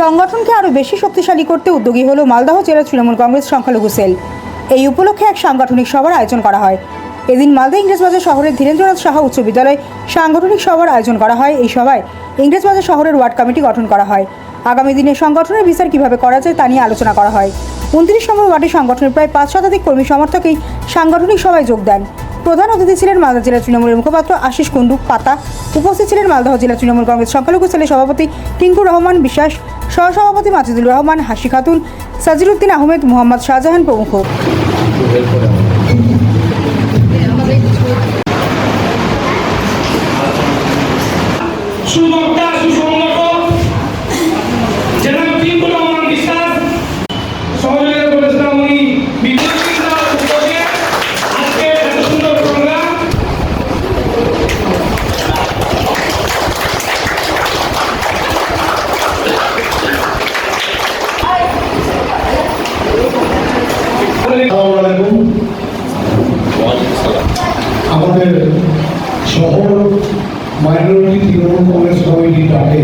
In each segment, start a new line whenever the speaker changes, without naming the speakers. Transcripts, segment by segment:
সংগঠনকে আরও বেশি শক্তিশালী করতে উদ্যোগী হল মালদহ জেলা তৃণমূল কংগ্রেস সংখ্যালঘু সেল। এই উপলক্ষে এক সাংগঠনিক সভার আয়োজন করা হয়। এদিন মালদা ইংরেজবাজার শহরের ধীরেন্দ্রনাথ সাহা উচ্চ বিদ্যালয়ে সাংগঠনিক সভার আয়োজন করা হয়। এই সভায় ইংরেজবাজার শহরের ওয়ার্ড কমিটি গঠন করা হয়। আগামী দিনে সংগঠনের বিচার কীভাবে করা যায় তা নিয়ে আলোচনা করা হয়। উনত্রিশ নম্বর ওয়ার্ডে সংগঠনের প্রায় পাঁচ শতাধিক কর্মী সমর্থকেই সাংগঠনিক সভায় যোগ দেন। প্রধান অতিথি ছিলেন মালদা জেলা তৃণমূলের মুখপাত্র আশিস কুণ্ডু পাতা। উপস্থিত ছিলেন মালদহ জেলা তৃণমূল কংগ্রেস সংখ্যালঘু সেলের সভাপতি টিঙ্কুর রহমান বিশ্বাস। সহসভাপতি মাজিদুর রহমান হাসি খাতুন সাজিরুদ্দিন আহমেদ মোহাম্মদ শাহজাহান প্রমুখ।
আমাদের শহর মাইনরিটি তৃণমূল কংগ্রেস কমিটি ডাকে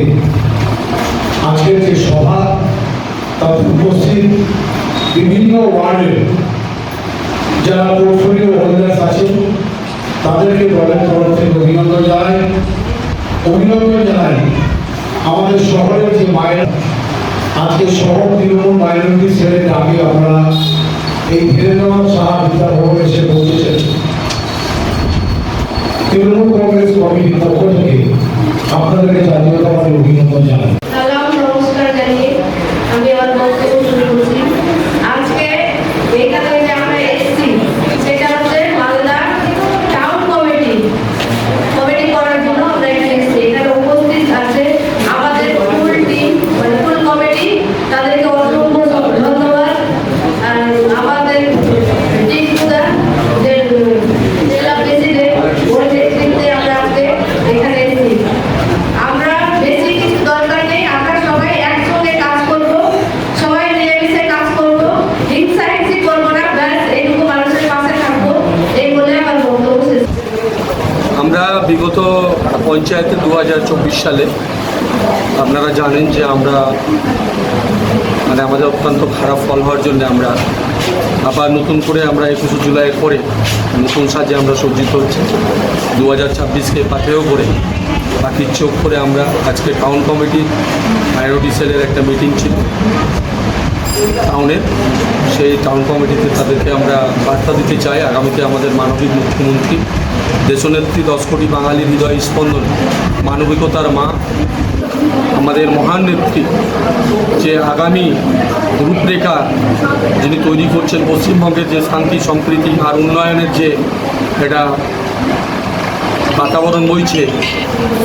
আজকের যে সভা, তার উপস্থিত বিভিন্ন ওয়ার্ডের যারা পোর্টফোলিও হোল্ডার্স আছেন, তাদেরকে দলের তরফ থেকে অভিনন্দন জানাই। অভিনন্দন জানাই আমাদের শহরের যে মায়ের, আজকে শহর তৃণমূল মাইনরিটি সেলের ডাকে আমরা এই ধীরেন্দ্রনাথ সাহা বিদ্যাভবনে এসে পৌঁছেছেন।
González. পঞ্চায়েতে দু হাজার চব্বিশ সালে আপনারা জানেন যে আমরা মানে আমাদের অত্যন্ত খারাপ ফল হওয়ার জন্য আমরা আবার নতুন করে আমরা একুশে জুলাইয়ের পরে নতুন সাজে আমরা সজ্জিত হচ্ছে। দু হাজার ছাব্বিশকে পাথেও করে পাখির চোখ করে আমরা আজকে টাউন কমিটির মাইনরিটি সেলের একটা মিটিং ছিল। টাউনের সেই টাউন কমিটিতে তাদেরকে আমরা বার্তা দিতে চাই। আগামীতে আমাদের মানবিক মুখ্যমন্ত্রী, দেশনেত্রী দশ কোটি বাঙালির হৃদয় স্পন্দন। মানবিকতার মা, আমাদের মহান নেত্রী, যে আগামী রূপরেখা যিনি তৈরি করছেন পশ্চিমবঙ্গের যে শান্তি, সম্প্রীতি আর উন্নয়নের যে এটা বাতাবরণ বইছে,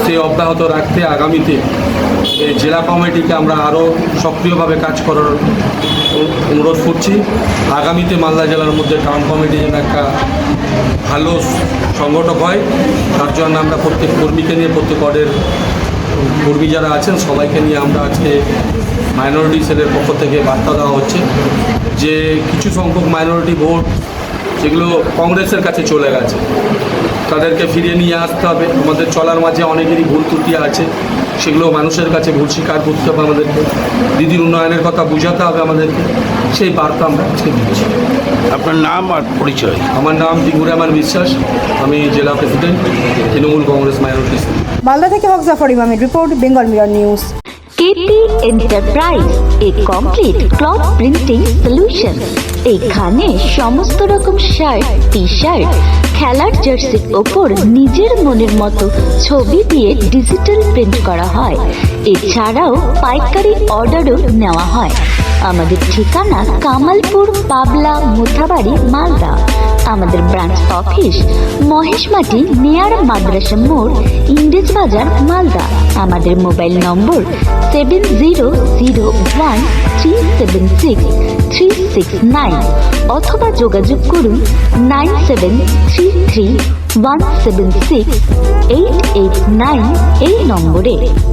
সে অব্যাহত রাখতে আগামীতে এই জেলা কমিটিকে আমরা আরও সক্রিয়ভাবে কাজ করার অনুরোধ করছি। আগামীতে মালদা জেলার মধ্যে টাউন কমিটি যেন একটা ভালো সংগঠক হয়, তার জন্য আমরা প্রত্যেক কর্মীকে নিয়ে, প্রত্যেক ওয়ার্ডের কর্মী যারা আছেন, সবাইকে নিয়ে আমরা আজকে মাইনরিটি সেলের পক্ষ থেকে বার্তা দেওয়া হচ্ছে যে কিছু সংখ্যক মাইনরিটি ভোট যেগুলো কংগ্রেসের কাছে চলে গেছে। তাদেরকে ফিরিয়ে নিয়ে আসতে হবে। আমাদের চলার মাঝে অনেকেরই ভুল ত্রুটি আছে। সেগুলো মানুষের কাছে ভুল স্বীকার করতে হবে আমাদেরকে। দিদির উন্নয়নের কথা বোঝাতে হবে আমাদেরকে। সেই বার্তা আমরা আজকে দিচ্ছি।
আপনার নাম আর পরিচয়?
আমার নাম দিগুর রহমান বিশ্বাস। আমি জেলা president Trinamool Congress minority.
Malda থেকে হক জাফর ইমামের report Bengal mirror news.
KP enterprise a complete cloth printing solution এখানে সমস্ত রকম শার্ট টি শার্ট খেলার জার্সির ওপর নিজের মনের মতো ছবি দিয়ে ডিজিটাল প্রিন্ট করা হয়। এছাড়াও পাইকারি অর্ডারও নেওয়া হয়। আমাদের ঠিকানা কামালপুর, পাবলা, মোথাবাড়ি, মালদা। আমাদের ব্রাঞ্চ অফিস মহেশমাটি নেয়ার মাদ্রাসা মোড় ইংরেজ বাজার মালদা। আমাদের mobile number seven zero zero one three seven six three six nine অথবা যোগাযোগ করুন nine seven three three one seven six eight eight nine এই নম্বরে।